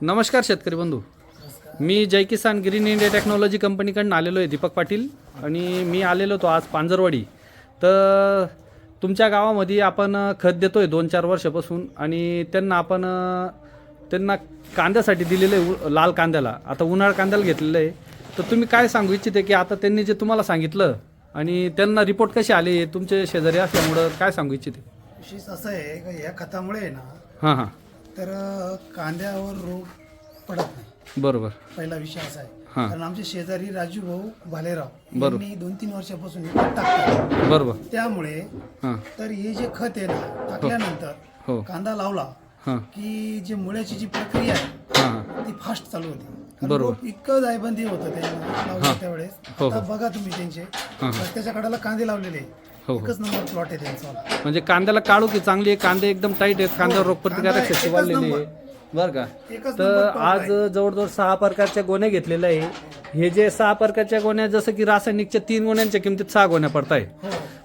नमस्कार शेतकरी बंधू. मी Jai Kisan green India technology कंपनीकडून आलेलो आहे दीपक पाटील आणि मी आलेलो होतो आज पांजरवाडी. तर तुमच्या गावामध्ये आपण खत देतोय दोन चार वर्षापासून आणि त्यांना आपण त्यांना कांद्यासाठी दिलेलं आहे लाल कांद्याला. आता उन्हाळ कांद्याला घेतलेलं आहे. तर तुम्ही काय सांगू इच्छिते की आता त्यांनी जे तुम्हाला सांगितलं आणि त्यांना रिपोर्ट कसे आले तुमचे शेजारी असल्यामुळं काय सांगू इच्छिते? विशेष असं आहे का या खतामुळे आहे ना हां हां. तर कांद्यावर रोग पडत नाही. बरोबर. पहिला विषय असा आहे. हां. कारण आमचे शेजारी राजू भाऊ भालेराव बरोबर. यांनी दोन तीन वर्षापासून हे खत टाकतात. बरोबर. त्यामुळे हां. तर हे जे खत आहे ना टाकल्यानंतर हो. कांदा लावला हां. की जे मुळ्याची जी प्रक्रिया आहे हां हां. ती फास्ट चालू होती. कारण बरोबर. रोप इतकं जायबंदी होतं ते लावलं त्यावेळेस. हो, आता हो. बघा तुम्ही त्यांचे. हां. रस्त्याच्या कडाला कांदे लावलेले हो, हो. एकच नंबर प्लॉट आहे त्यांचा. म्हणजे कांद्याला काढू की चांगली आहे? कांदे एकदम टाईट आहेत. कांद्यावर हो, रोगप्रतिकारक कांदा शक्ती एकच वाढलेली. आहे. बरं का? एकच तर नंबर आज. जवळजवळ सहा प्रकारच्या गोण्या घेतलेल्या आहे. हे जे सहा प्रकारच्या गोण्या जसं की रासायनिकच्या तीन गोण्यांच्या किमतीत सहा गोण्या पडताय.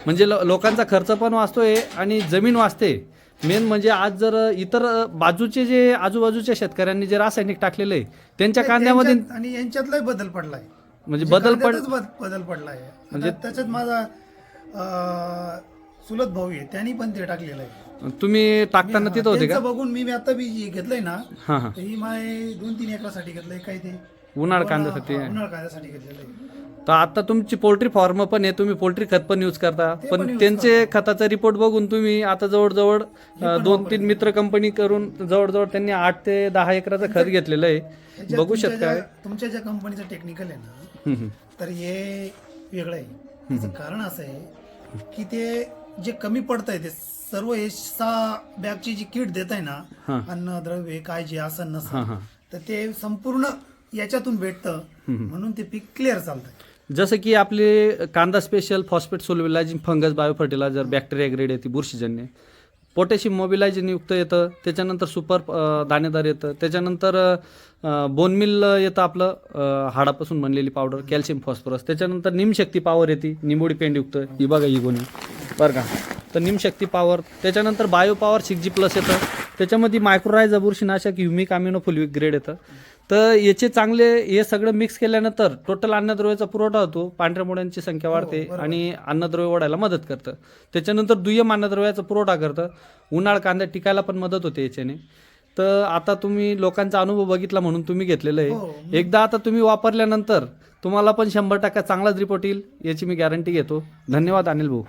म्हणजे लो- लोकांचा खर्च पण वाचतोय आणि जमीन वाचते. मेन म्हणजे आज जर इतर बाजूचे जे आजूबाजूच्या शेतकऱ्यांनी जे रासायनिक टाकलेलं आहे त्यांच्या कांद्यामध्ये आणि यांच्यातलाही बदल पडलाय. म्हणजे बदल पड कांद्यातच बद- बदल पडलाय. म्हणजे त्याच्यात माझा चुलत भाऊ आहे त्यांनी पण ते टाकलेलं आहे. तुम्ही टाकताना तिथं होते का? त्यांचं बघून मी आता बी जे घेतलंय ना हां हां. ही माय दोन तीन एकरासाठी घेतलंय काही ते? उन्हाळ कांद्यासाठी. हा, उन्हाळ कांद्यासाठी घेतलेलं आहे. तर आता तुमची पोल्ट्री फार्म पण आहे तुम्ही पोल्ट्री खत पण यूज करता. पण त्यांचे खताचा रिपोर्ट बघून तुम्ही आता जवळजवळ अं, दोन तीन मित्र कंपनी करून जवळजवळ त्यांनी आठ ते दहा एकराचं खत घेतलेलं आहे. बघू तुमच्या शकता ज्या- तुमच्या ज्या कंपनीचं टेक्निकल आहे ना हम्म, हम्म. तर हे वेगळं आहे. त्याचं कारण असं आहे की ते जे कमी पडत आहे ते सर्व हे सहा बॅगची जी किट देत आहे ना. अन्न द्रव्य काय जे असं नसतं हां तर ते संपूर्ण याच्यातून भेटतं म्हणून ते पीक क्लिअर चालतं जसं की आपले कांदा special phosphate solubilising fungus bio fertiliser bacteria grade येते बुरशीजन्य. पोटॅशियम मोबिलायझिंग युक्त येतं त्याच्यानंतर सुपर दाणेदार येतं त्याच्यानंतर बोनमिल येतं आपलं हाडापासून बनलेली पावडर कॅल्शियम फॉस्फरस त्याच्यानंतर निमशक्ती पॉवर येते निंबोडी पेंडयुक्त ही बघा ही गोणी बरं का? तर निमशक्ती पॉवर त्याच्यानंतर bio power six G plus येतं त्याच्यामध्ये मायक्रोरायझा बुरशीनाशक ह्युमिक अमिनो फुलविक ग्रेड येतं तर याचे चांगले हे सगळं मिक्स केल्यानंतर टोटल अन्नद्रव्याचा पुरवठा होतो. पांढऱ्या मुळ्यांची संख्या वाढते आणि अन्नद्रव्य वाढायला मदत करतं. त्याच्यानंतर दुय्यम अन्नद्रव्याचा पुरवठा करतं. उन्हाळ कांद्या टिकायला पण मदत होते याच्याने. तर आता तुम्ही लोकांचा अनुभव बघितला म्हणून तुम्ही घेतलेलं हो, आहे एकदा आता तुम्ही वापरल्यानंतर तुम्हाला पण शंभर टक्का चांगलाच रिपोर्ट येईल याची मी गॅरंटी घेतो. धन्यवाद अनिल भाऊ.